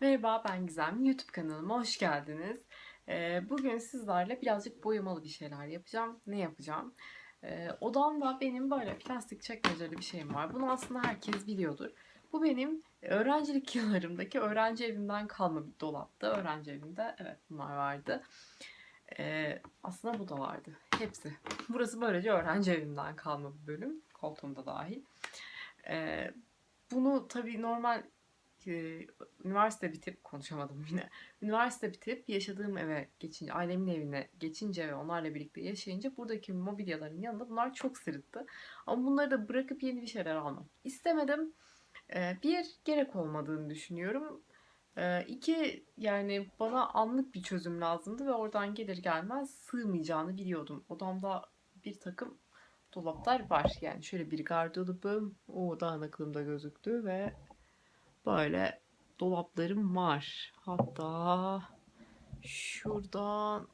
Merhaba ben Gizem. YouTube kanalıma hoş geldiniz. Ee, bugün sizlerle birazcık boyamalı bir şeyler yapacağım. Ne yapacağım? Ee, odamda benim böyle plastik çekmeceli bir şeyim var. Bunu aslında herkes biliyordur. Bu benim öğrencilik yıllarımdaki öğrenci evimden kalma bir dolaptı. Öğrenci evimde evet bunlar vardı. Ee, aslında bu da vardı. Hepsi. Burası böylece öğrenci evimden kalma bir bölüm. Koltuğumda dahil. Bunu tabii normal e, üniversite bitip konuşamadım yine. Üniversite bitip yaşadığım eve geçince, ailemin evine geçince ve onlarla birlikte yaşayınca buradaki mobilyaların yanında bunlar çok sırıttı. Ama bunları da bırakıp yeni bir şeyler almak istemedim. E, bir, gerek olmadığını düşünüyorum. E, iki, yani bana anlık bir çözüm lazımdı ve oradan gelir gelmez sığmayacağını biliyordum. Odamda bir takım dolaplar var. Yani şöyle bir gardırobum, o dağınıklığımda gözüktü ve böyle dolaplarım var. Hatta şuradan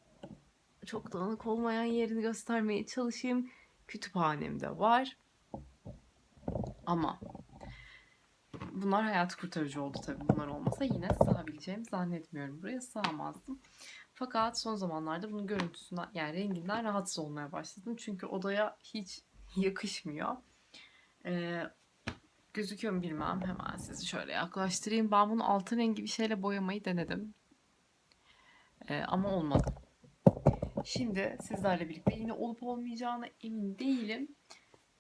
çok dağınık olmayan yerini göstermeye çalışayım. Kütüphanemde var. Ama bunlar hayat kurtarıcı oldu tabii. Bunlar olmasa yine sığabileceğimi zannetmiyorum. Buraya sığamazdım. Fakat son zamanlarda bunun görüntüsünden yani renginden rahatsız olmaya başladım. Çünkü odaya hiç yakışmıyor. Ee, gözüküyor mu bilmem. Hemen sizi şöyle yaklaştırayım. Ben bunu altın rengi bir şeyle boyamayı denedim. Ee, ama olmadı. Şimdi sizlerle birlikte yine olup olmayacağına emin değilim.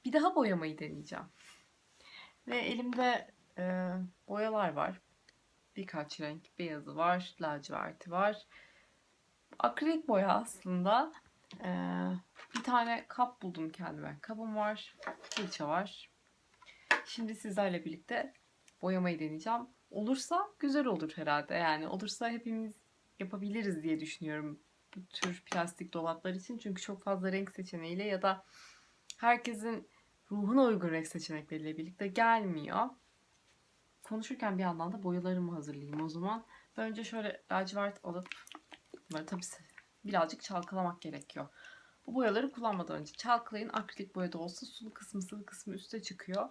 Bir daha boyamayı deneyeceğim. Ve elimde e, boyalar var. Birkaç renk. Beyazı var, laciverti var. Akrilik boya aslında. E, bir tane kap buldum kendime. Kabım var, fırça var. Şimdi sizlerle birlikte boyamayı deneyeceğim. Olursa güzel olur herhalde. Yani olursa hepimiz yapabiliriz diye düşünüyorum bu tür plastik dolaplar için. Çünkü çok fazla renk seçeneğiyle ya da herkesin ruhuna uygun renk seçenekleriyle birlikte gelmiyor. Konuşurken bir yandan da boyalarımı hazırlayayım o zaman. Önce şöyle lacivert alıp bunları tabii birazcık çalkalamak gerekiyor. Bu boyaları kullanmadan önce çalkalayın. Akrilik boyada olsa sulu kısmı sıvı kısmı üste çıkıyor.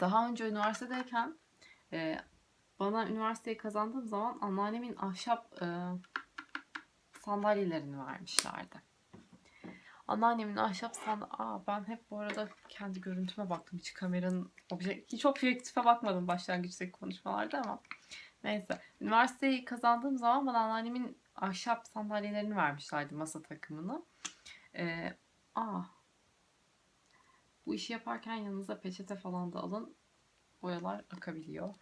Daha önce üniversitedeyken e, bana üniversiteyi kazandığım zaman anneannemin ahşap e, sandalyelerini vermişlerdi. Anneannemin ahşap sandalye... Aa ben hep bu arada kendi görüntüme baktım. Hiç kameranın obje... Hiç objektife bakmadım başlangıçtaki konuşmalarda ama neyse. Üniversiteyi kazandığım zaman bana anneannemin ahşap sandalyelerini vermişlerdi masa takımını. Ee, aa işi yaparken yanınıza peçete falan da alın. Boyalar akabiliyor.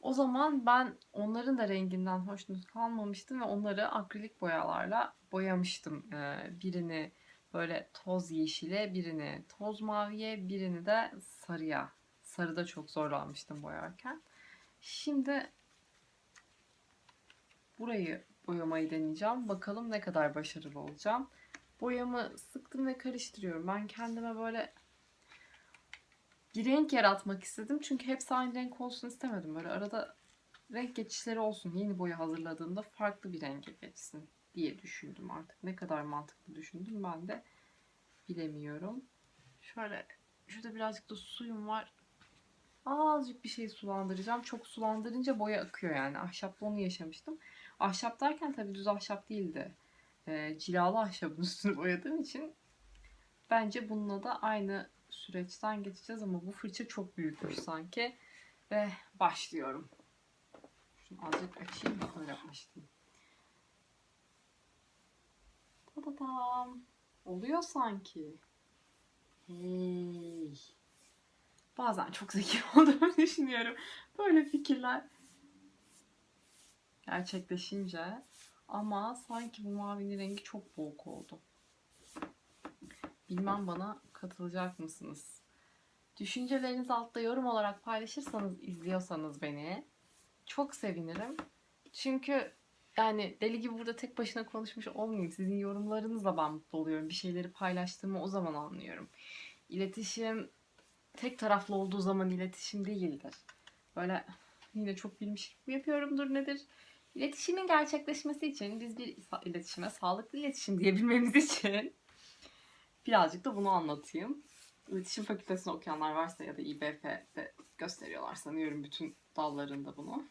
O zaman ben onların da renginden hoşnut kalmamıştım ve onları akrilik boyalarla boyamıştım. Ee, birini böyle toz yeşile, birini toz maviye, birini de sarıya. Sarıda çok zorlanmıştım boyarken. Şimdi burayı boyamayı deneyeceğim. Bakalım ne kadar başarılı olacağım. Boyamı sıktım ve karıştırıyorum. Ben kendime böyle bir renk yaratmak istedim. Çünkü hepsi aynı renk olsun istemedim. Böyle arada renk geçişleri olsun. Yeni boya hazırladığımda farklı bir renge geçsin diye düşündüm artık. Ne kadar mantıklı düşündüm ben de bilemiyorum. Şöyle şurada birazcık da suyum var. Azıcık bir şey sulandıracağım. Çok sulandırınca boya akıyor yani. Ahşapta onu yaşamıştım. Ahşap derken tabii düz ahşap değildi. E, cilalı ahşabın üstünü boyadığım için bence bununla da aynı süreçten geçeceğiz ama bu fırça çok büyükmüş sanki. Ve başlıyorum. Şunu azıcık açayım da öyle başlayayım. Tadadam. Oluyor sanki. Hey. Bazen çok zeki olduğumu düşünüyorum. Böyle fikirler gerçekleşince. Ama sanki bu mavinin rengi çok boğuk oldu. Bilmem bana katılacak mısınız? Düşüncelerinizi altta yorum olarak paylaşırsanız, izliyorsanız beni çok sevinirim. Çünkü yani deli gibi burada tek başına konuşmuş olmayayım. Sizin yorumlarınızla ben mutlu oluyorum. Bir şeyleri paylaştığımı o zaman anlıyorum. İletişim tek taraflı olduğu zaman iletişim değildir. Böyle yine çok bilmiş gibi yapıyorumdur nedir? İletişimin gerçekleşmesi için biz bir iletişime sağlıklı iletişim diyebilmemiz için birazcık da bunu anlatayım. İletişim Fakültesini okuyanlar varsa ya da İBF'de gösteriyorlar sanıyorum bütün dallarında bunu.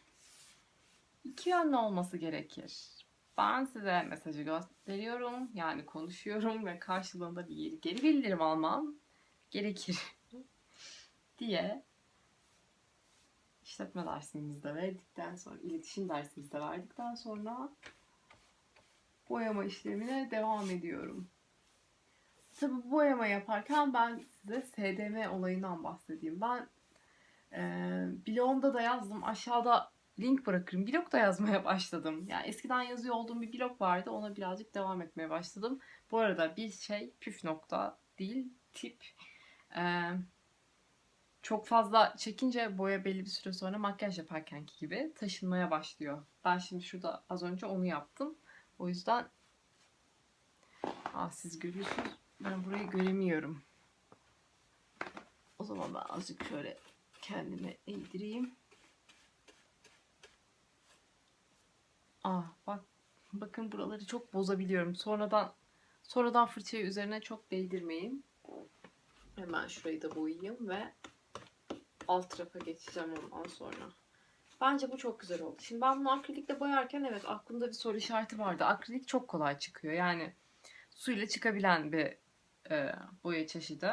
İki yönlü olması gerekir. Ben size mesajı gösteriyorum, yani konuşuyorum ve karşılığında bir geri bildirim almam gerekir diye işletme dersimizde verdikten sonra, iletişim dersimizde verdikten sonra boyama işlemine devam ediyorum. Tabi boyama yaparken ben size SDM olayından bahsedeyim. Ben e, blogumda da yazdım. Aşağıda link bırakırım. Blog da yazmaya başladım. Yani eskiden yazıyor olduğum bir blog vardı. Ona birazcık devam etmeye başladım. Bu arada bir şey püf nokta değil tip. E, çok fazla çekince boya belli bir süre sonra makyaj yaparkenki gibi taşınmaya başlıyor. Ben şimdi şurada az önce onu yaptım. O yüzden Aa, siz görüyorsunuz. Ben burayı göremiyorum. O zaman ben azıcık şöyle kendimi eğdireyim. Ah bak bakın buraları çok bozabiliyorum. Sonradan sonradan fırçayı üzerine çok değdirmeyin. Hemen şurayı da boyayayım ve alt tarafa geçeceğim ondan sonra. Bence bu çok güzel oldu. Şimdi ben bunu akrilikle boyarken evet aklımda bir soru işareti vardı. Akrilik çok kolay çıkıyor. Yani suyla çıkabilen bir e, boya çeşidi.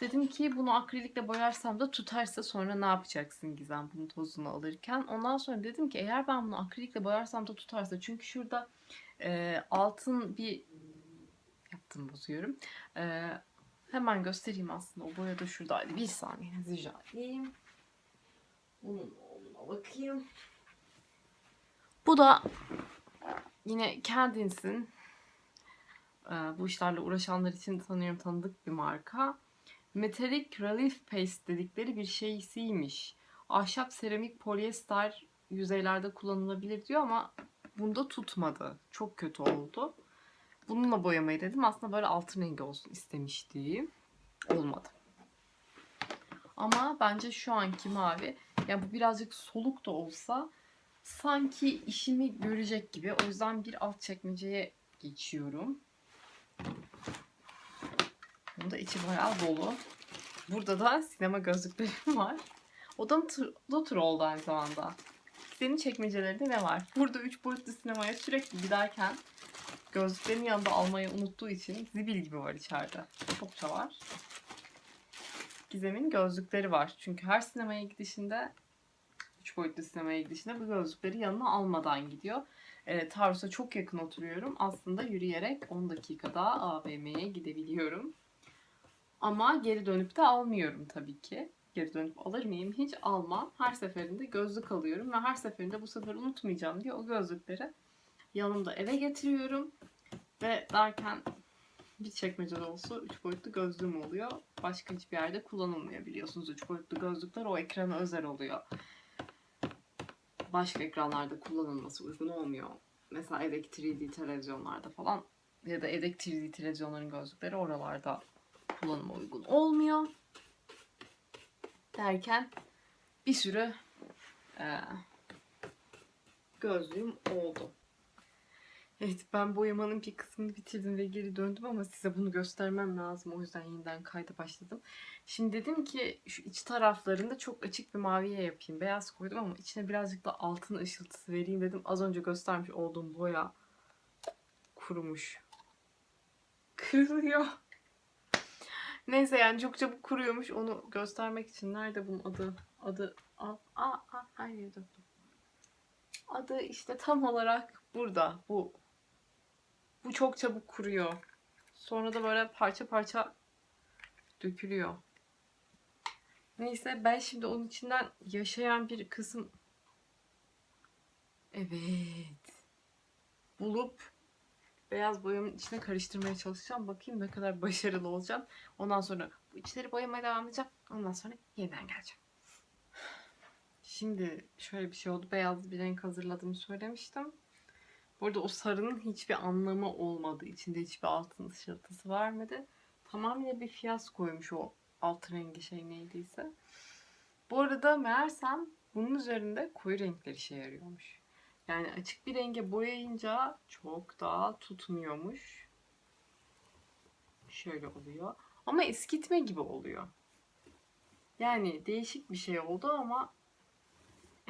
Dedim ki bunu akrilikle boyarsam da tutarsa sonra ne yapacaksın Gizem bunun tozunu alırken. Ondan sonra dedim ki eğer ben bunu akrilikle boyarsam da tutarsa. Çünkü şurada e, altın bir yaptım bozuyorum. E, hemen göstereyim aslında o boya da şuradaydı. Bir saniye rica edeyim. Bunun oğluna bakayım. Bu da yine Candice'in e, bu işlerle uğraşanlar için sanıyorum tanıdık bir marka. Metallic Relief Paste dedikleri bir şeysiymiş. Ahşap, seramik, polyester yüzeylerde kullanılabilir diyor ama bunda tutmadı. Çok kötü oldu. Bununla boyamayı dedim. Aslında böyle altın rengi olsun istemiştim. Olmadı. Ama bence şu anki mavi yani bu birazcık soluk da olsa sanki işimi görecek gibi. O yüzden bir alt çekmeceye geçiyorum. Bunda içi bayağı dolu. Burada da sinema gözlüklerim var. Odam tur, oda turu oldu aynı zamanda. Senin çekmecelerinde ne var? Burada 3 boyutlu sinemaya sürekli giderken gözlüklerin yanında almayı unuttuğu için zibil gibi var içeride. Çokça var. Gizem'in gözlükleri var. Çünkü her sinemaya gidişinde 3 boyutlu sinemaya gidişinde bu gözlükleri yanına almadan gidiyor. E, Tarsus'a çok yakın oturuyorum. Aslında yürüyerek 10 dakikada AVM'ye gidebiliyorum. Ama geri dönüp de almıyorum tabii ki. Geri dönüp alır mıyım? Hiç almam. Her seferinde gözlük alıyorum ve her seferinde bu sefer unutmayacağım diye o gözlükleri yanımda eve getiriyorum. Ve derken bir çekmece dolusu 3 boyutlu gözlüğüm oluyor. Başka hiçbir yerde kullanılmıyor biliyorsunuz. 3 boyutlu gözlükler o ekrana özel oluyor. Başka ekranlarda kullanılması uygun olmuyor. Mesela evdeki 3D televizyonlarda falan ya da evdeki 3D televizyonların gözlükleri oralarda kullanıma uygun olmuyor. Derken bir sürü e, gözlüğüm oldu. Evet ben boyamanın bir kısmını bitirdim ve geri döndüm ama size bunu göstermem lazım. O yüzden yeniden kayda başladım. Şimdi dedim ki şu iç taraflarında çok açık bir maviye yapayım. Beyaz koydum ama içine birazcık da altın ışıltısı vereyim dedim. Az önce göstermiş olduğum boya kurumuş. Kırılıyor. Neyse yani çok çabuk kuruyormuş. Onu göstermek için. Nerede bunun adı? Adı... Aa, aa, hayır döktüm. Adı işte tam olarak burada. Bu bu çok çabuk kuruyor. Sonra da böyle parça parça dökülüyor. Neyse ben şimdi onun içinden yaşayan bir kısım evet bulup beyaz boyamın içine karıştırmaya çalışacağım. Bakayım ne kadar başarılı olacağım. Ondan sonra bu içleri boyamaya devam edeceğim. Ondan sonra yeniden geleceğim. Şimdi şöyle bir şey oldu. Beyaz bir renk hazırladığımı söylemiştim. Burada o sarının hiçbir anlamı olmadı. İçinde hiçbir altın ışıltısı vermedi. Tamamıyla bir fiyas koymuş o alt rengi şey neydiyse. Bu arada meğersem bunun üzerinde koyu renkler işe yarıyormuş. Yani açık bir renge boyayınca çok daha tutmuyormuş. Şöyle oluyor. Ama eskitme gibi oluyor. Yani değişik bir şey oldu ama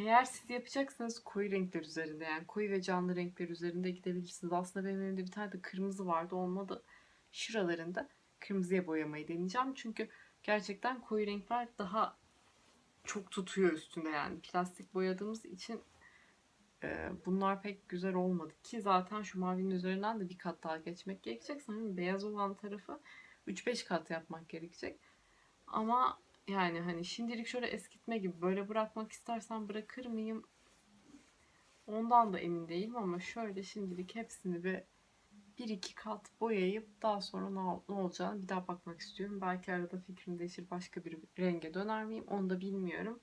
eğer siz yapacaksanız koyu renkler üzerinde yani koyu ve canlı renkler üzerinde gidebilirsiniz. Aslında benim elimde bir tane de kırmızı vardı olmadı. Şuralarında kırmızıya boyamayı deneyeceğim. Çünkü gerçekten koyu renkler daha çok tutuyor üstünde yani. Plastik boyadığımız için e, bunlar pek güzel olmadı. Ki zaten şu mavinin üzerinden de bir kat daha geçmek gerekecek. Sanırım beyaz olan tarafı 3-5 kat yapmak gerekecek. Ama yani hani şimdilik şöyle eskitme gibi böyle bırakmak istersen bırakır mıyım? Ondan da emin değilim ama şöyle şimdilik hepsini bir bir iki kat boyayıp daha sonra ne, ne olacağını bir daha bakmak istiyorum. Belki arada fikrim değişir başka bir renge döner miyim onu da bilmiyorum.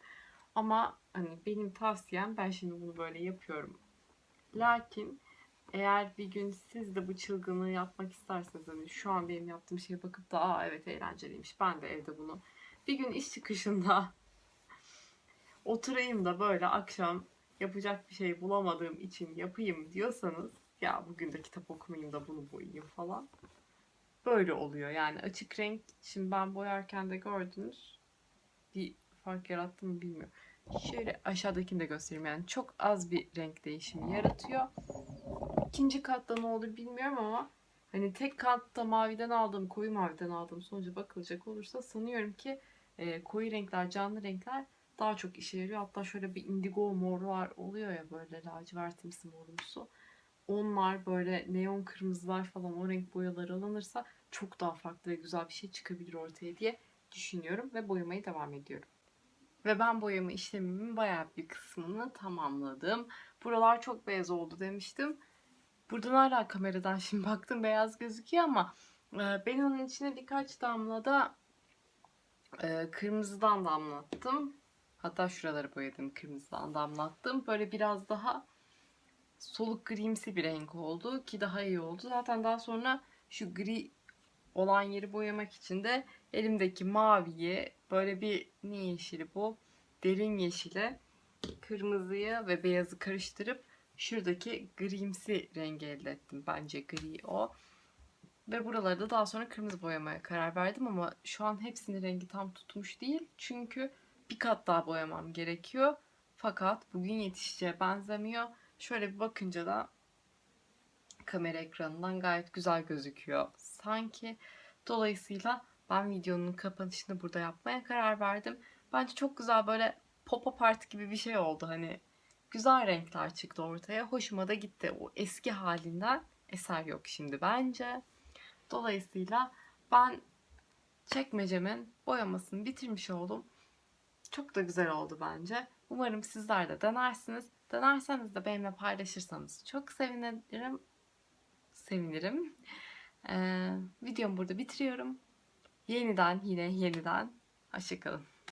Ama hani benim tavsiyem ben şimdi bunu böyle yapıyorum. Lakin eğer bir gün siz de bu çılgınlığı yapmak isterseniz hani şu an benim yaptığım şeye bakıp da aa evet eğlenceliymiş ben de evde bunu bir gün iş çıkışında oturayım da böyle akşam yapacak bir şey bulamadığım için yapayım diyorsanız ya bugün de kitap okumayayım da bunu boyayayım falan. Böyle oluyor yani açık renk şimdi ben boyarken de gördünüz bir fark yarattı mı bilmiyorum. Şöyle aşağıdakini de göstereyim yani çok az bir renk değişimi yaratıyor. İkinci katta ne olur bilmiyorum ama hani tek katta maviden aldığım koyu maviden aldığım sonuca bakılacak olursa sanıyorum ki e, koyu renkler canlı renkler daha çok işe yarıyor. Hatta şöyle bir indigo morlar oluyor ya böyle lacivertimsi morumsu. Onlar böyle neon kırmızılar falan o renk boyalar alınırsa çok daha farklı ve güzel bir şey çıkabilir ortaya diye düşünüyorum ve boyamaya devam ediyorum. Ve ben boyama işlemimin bayağı bir kısmını tamamladım. Buralar çok beyaz oldu demiştim. Buradan hala kameradan şimdi baktım beyaz gözüküyor ama e, ben onun içine birkaç damla da e, kırmızıdan damlattım. Hatta şuraları boyadım kırmızıdan damlattım. Böyle biraz daha soluk grimsi bir renk oldu ki daha iyi oldu. Zaten daha sonra şu gri olan yeri boyamak için de elimdeki maviyi böyle bir ne yeşili bu? Derin yeşile kırmızıyı ve beyazı karıştırıp şuradaki grimsi rengi elde ettim. Bence gri o. Ve buraları da daha sonra kırmızı boyamaya karar verdim ama şu an hepsinin rengi tam tutmuş değil. Çünkü bir kat daha boyamam gerekiyor. Fakat bugün yetişeceğe benzemiyor. Şöyle bir bakınca da kamera ekranından gayet güzel gözüküyor sanki. Dolayısıyla ben videonun kapanışını burada yapmaya karar verdim. Bence çok güzel böyle pop-up art gibi bir şey oldu. Hani güzel renkler çıktı ortaya. Hoşuma da gitti. O eski halinden eser yok şimdi bence. Dolayısıyla ben çekmecemin boyamasını bitirmiş oldum. Çok da güzel oldu bence. Umarım sizler de denersiniz. Denerseniz de benimle paylaşırsanız çok sevinirim. Sevinirim. Ee, videomu burada bitiriyorum. Yeniden yine yeniden. Hoşçakalın.